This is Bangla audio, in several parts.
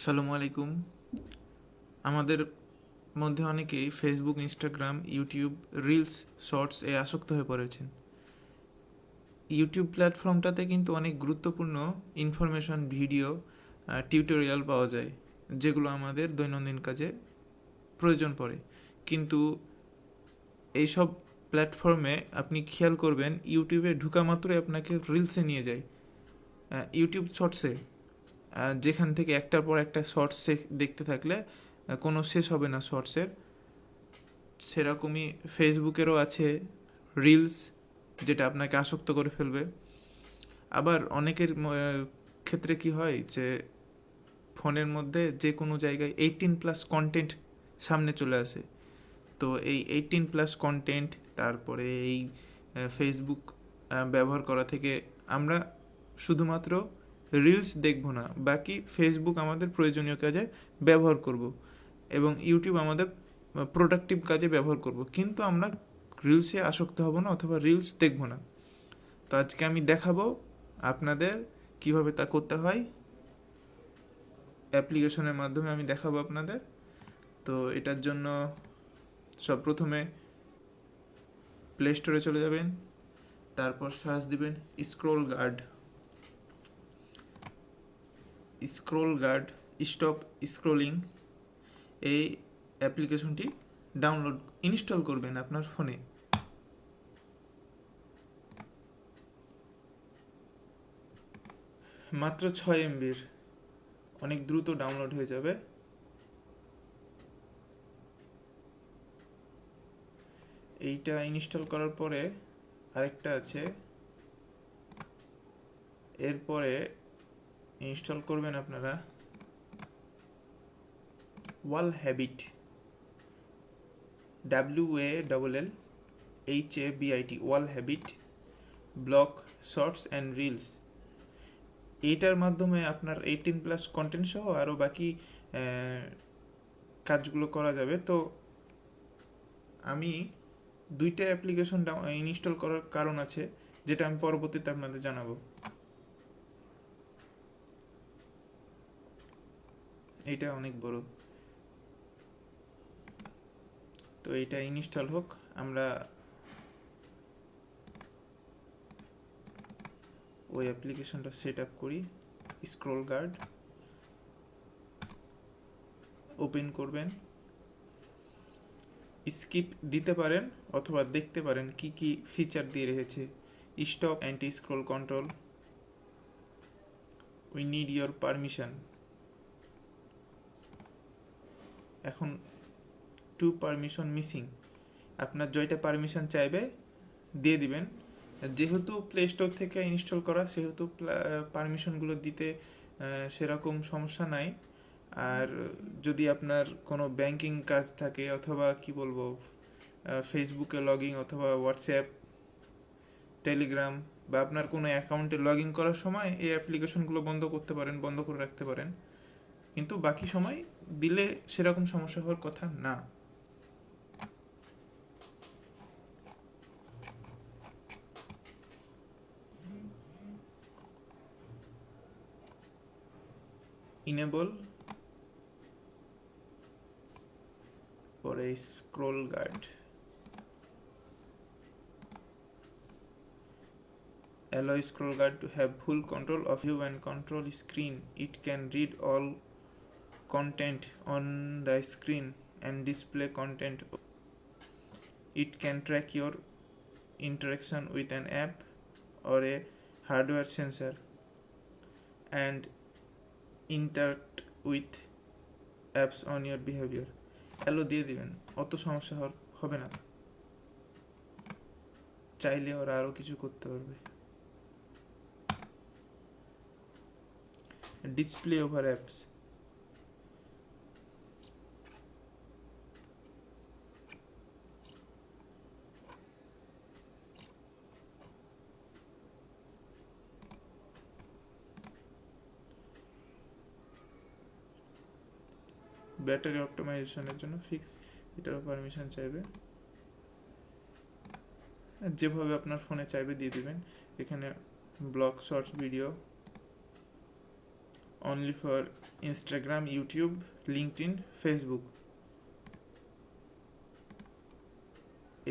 আসসালামু আলাইকুম। আমাদের মধ্যে অনেকেই Facebook Instagram YouTube reels shorts এ আসক্ত হয়ে পড়েছেন। ইউটিউব প্ল্যাটফর্মটাতে কিন্তু অনেক গুরুত্বপূর্ণ ইনফরমেশন ভিডিও টিউটোরিয়াল পাওয়া যায়, যেগুলো আমাদের দৈনন্দিন কাজে প্রয়োজন পড়ে। কিন্তু এইসব প্ল্যাটফর্মে আপনি খেয়াল করবেন ইউটিউবে ঢুকা মাত্রই আপনাকে রিলসে নিয়ে যায়। ইউটিউব শর্টসে যেখান থেকে একটার পর একটা শর্টস দেখতে থাকলে কোনো শেষ হবে না শর্টসের সেরকমই ফেসবুকেরও আছে রিলস যেটা আপনাকে আসক্ত করে ফেলবে। আবার অনেকের ক্ষেত্রে কি হয় যে, ফোনের মধ্যে যে কোনো জায়গায় এইটিন প্লাস কন্টেন্ট সামনে চলে আসে। তো এই এইটিন প্লাস কন্টেন্ট তারপরে এই ফেসবুক ব্যবহার করা থেকে আমরা শুধুমাত্র রিলস দেখব না। বাকি ফেসবুক আমাদের প্রয়োজনীয় কাজে ব্যবহার করব এবং ইউটিউব আমাদের প্রোডাক্টিভ কাজে ব্যবহার করব। কিন্তু আমরা রিলসে আসক্ত হব না অথবা রিলস দেখব না। তো আজকে আমি দেখাবো আপনাদের কীভাবে তা করতে হয়। অ্যাপ্লিকেশনের মাধ্যমে আমি দেখাবো আপনাদের। তো এটার জন্য সব প্রথমে প্লে স্টোরে চলে যাবেন। তারপর সার্চ দিবেন scroll guard scroll guard, stop scrolling, এই অ্যাপ্লিকেশনটি ডাউনলোড, ইনস্টল করবেন আপনার ফোনে। মাত্র ছয় এমবির অনেক দ্রুত ডাউনলোড হয়ে যাবে। এইটা ইনস্টল করার পরে আরেকটা আছে। এরপরে ইনস্টল করবেন আপনারা। Wall habit. W A double L H A B I T wall habit, block, shorts and reels. এইটার মাধ্যমে আপনার এইটিন প্লাস কন্টেন্ট সহ আরও বাকি কাজগুলো করা যাবে। তো আমি দুইটা অ্যাপ্লিকেশন ইনস্টল করার কারণ আছে, যেটা আমি পরবর্তীতে আপনাদের জানাব। এটা অনেক বড়। তো এটা ইনস্টল হোক, আমরা ওই অ্যাপ্লিকেশনটা সেট আপ করি, স্ক্রোল গার্ড, ওপেন করবেন, স্কিপ দিতে পারেন অথবা দেখতে পারেন কি কি ফিচার দিয়ে রেখেছে। Stop anti scroll control, we need your permission. এখন টু পারমিশন মিসিং আপনার জয়টা পারমিশন চাইবে, দিয়ে দিবেন। যেহেতু প্লে স্টোর থেকে ইনস্টল করা, সেহেতু পারমিশনগুলো দিতে সেরকম সমস্যা নাই। আর যদি আপনার কোনো ব্যাংকিং কাজ থাকে, অথবা কি বলব ফেসবুকে লগ অথবা হোয়াটসঅ্যাপ টেলিগ্রাম বা আপনার কোনো অ্যাকাউন্টে লগ ইন করার সময় এই অ্যাপ্লিকেশনগুলো বন্ধ করতে পারেন, বন্ধ করে রাখতে পারেন। কিন্তু বাকি সময় দিলে সেরকম সমস্যা হওয়ার কথা না ইনেবল পরে scroll guard allow scroll guard to have full control of view and control screen it can read all content on the screen and display content it can track your interaction with an app or a hardware sensor and interact with apps on your behavior allow দিয়ে দিবেন অত সমস্যা হবে না চাইলে ওরা আরও কিছু করতে পারবে ডিসপ্লে ওভার অ্যাপস ব্যাটারি অপটিমাইজেশনের জন্য ফিক্স এটারও পারমিশন চাইবে। যেভাবে আপনার ফোনে চাইবে দিয়ে দিবেন। এখানে block shorts video only for Instagram YouTube LinkedIn Facebook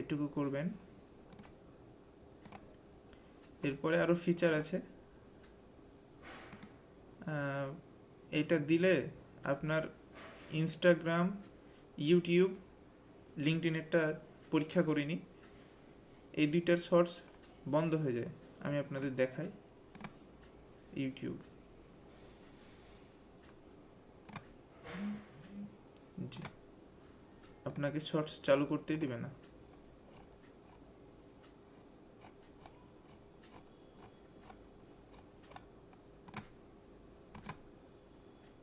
এটুকু করবেন। এরপরে আরও ফিচার আছে। এটা দিলে আপনার ইনস্টাগ্রাম, ইউটিউব লিঙ্কডিনেরটা পরীক্ষা করিনি এই দুইটার শর্টস বন্ধ হয়ে যায়। আমি আপনাদের দেখাই। ইউটিউব। জি। আপনাকে শর্টস চালু করতেই দিবে না।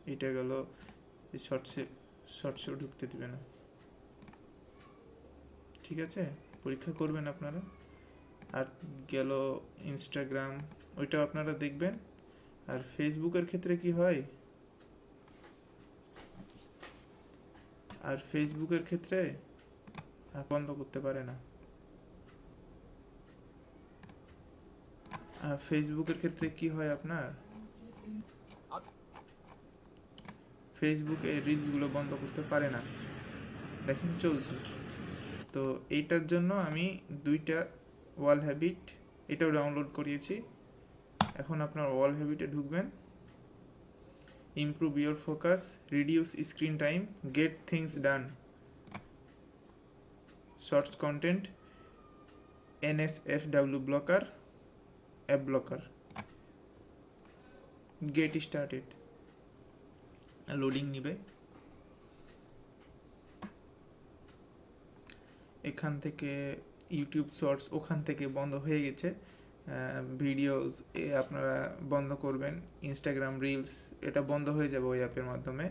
এটা গেল শর্টসে শর্টসেও ঢুকতে দিবে না। ঠিক আছে? পরীক্ষা করবেন আপনারা। আর গেল ইনস্টাগ্রাম ওইটাও আপনারা দেখবেন। আর ফেসবুকের ক্ষেত্রে কি হয়? আর ফেসবুকের ক্ষেত্রে বন্ধ করতে পারে না। ফেসবুকের ক্ষেত্রে কি হয় আপনার? ফেসবুকে রিলসগুলো বন্ধ করতে পারে না। দেখেন চলছে। তো এইটার জন্য আমি দুইটা ওয়াল হ্যাবিট এটাও ডাউনলোড করিয়েছি। এখন আপনার ওয়াল হ্যাবিটে ঢুকবেন। Improve your focus, reduce screen time, get things done. Shorts content, NSFW blocker, app blocker. Get started. Loading নিবে। এখান থেকে ইউটিউব শর্টস ওখান থেকে বন্ধ হয়ে গেছে। ভিডিওস এ আপনারা বন্ধ করবেন। ইনস্টাগ্রাম রিলস এটা বন্ধ হয়ে যাবে ওই অ্যাপের মাধ্যমে।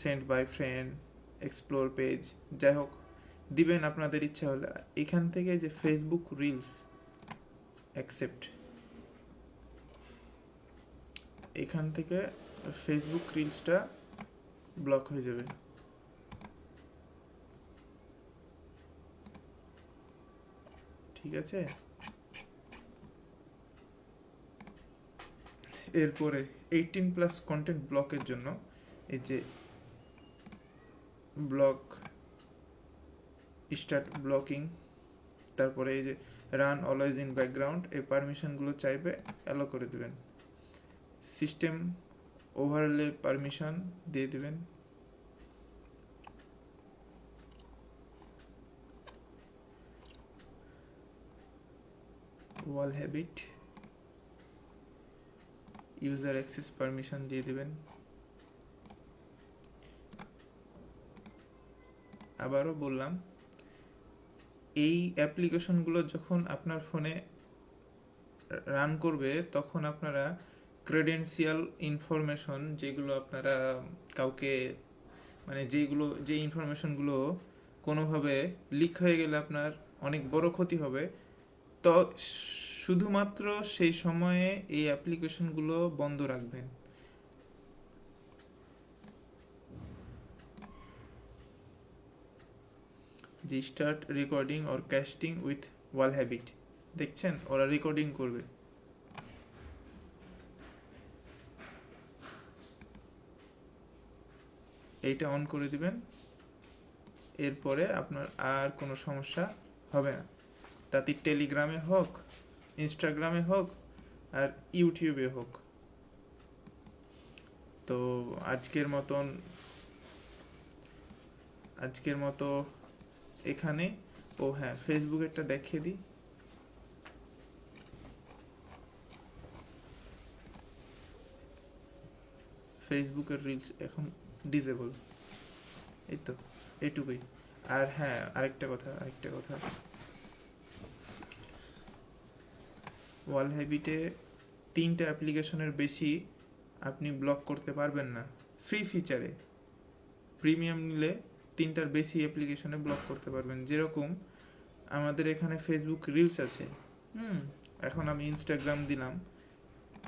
Send by friend explore page যাই হোক, দিবেন আপনাদের ইচ্ছা হলে। এখান থেকে যে ফেসবুক রিলস অ্যাকসেপ্ট এখান থেকে ফেসবুক রিলসটা ব্লক হয়ে যাবে। ঠিক আছে? এরপরে এইটিন প্লাস কন্টেন্ট ব্লকের জন্য এই যে ব্লক স্টার্ট ব্লকিং তারপরে এই যে রান অলওয়েজ ইন ব্যাকগ্রাউন্ড এই পারমিশনগুলো চাইবে অ্যালো করে দেবেন। সিস্টেম ওভারলে পারমিশন দিয়ে দিবেন। Wall habit user access permission দিয়ে দিবেন। আবারও বললাম, এই অ্যাপ্লিকেশনগুলো যখন আপনার ফোনে রান করবে, তখন আপনারা ক্রেডেন্সিয়াল ইনফরমেশন যেগুলো আপনারা কাউকে মানে যেগুলো, যে ইনফরমেশনগুলো কোনোভাবে লিক হয়ে গেলে আপনার অনেক বড় ক্ষতি হবে। তো শুধুমাত্র সেই সময়ে এই অ্যাপ্লিকেশনগুলো বন্ধ রাখবেন। যে start recording or casting with wall habit দেখছেন? ওরা রেকর্ডিং করবে। এইটা অন করে দিবেন। এরপরে আপনার আর কোনো সমস্যা হবে না। তাতে টেলিগ্রামে হোক ইনস্টাগ্রামে হোক, আর ইউটিউবে হোক। তো আজকের মতন, আজকের মতো এখানে। ও হ্যাঁ ফেসবুকেরটা দেখিয়ে দিই। ফেসবুকের রিলস এখন ডিসেবল এই তো, এইটুকুই। আর হ্যাঁ আরেকটা কথা আরেকটা কথা। ওয়াল হ্যাবিটে তিনটা অ্যাপ্লিকেশনের বেশি আপনি ব্লক করতে পারবেন না। ফ্রি ফিচারে প্রিমিয়াম নিলে তিনটার বেশি অ্যাপ্লিকেশনে ব্লক করতে পারবেন। যেরকম আমাদের এখানে ফেসবুক রিলস আছে। হুম, এখন আমি ইনস্টাগ্রাম দিলাম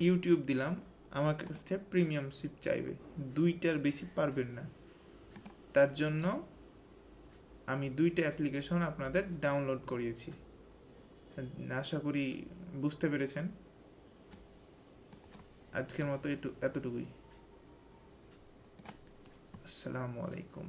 ইউটিউব দিলাম। আমার কাছে প্রিমিয়াম সিপ চাইবে। দুইটার বেশি পারবেন না। তার জন্য আমি দুইটা অ্যাপ্লিকেশন আপনাদের ডাউনলোড করিয়েছি। আশা করি বুঝতে পেরেছেন। আজকের মতো এটু এতটুকুই। আসসালামু আলাইকুম।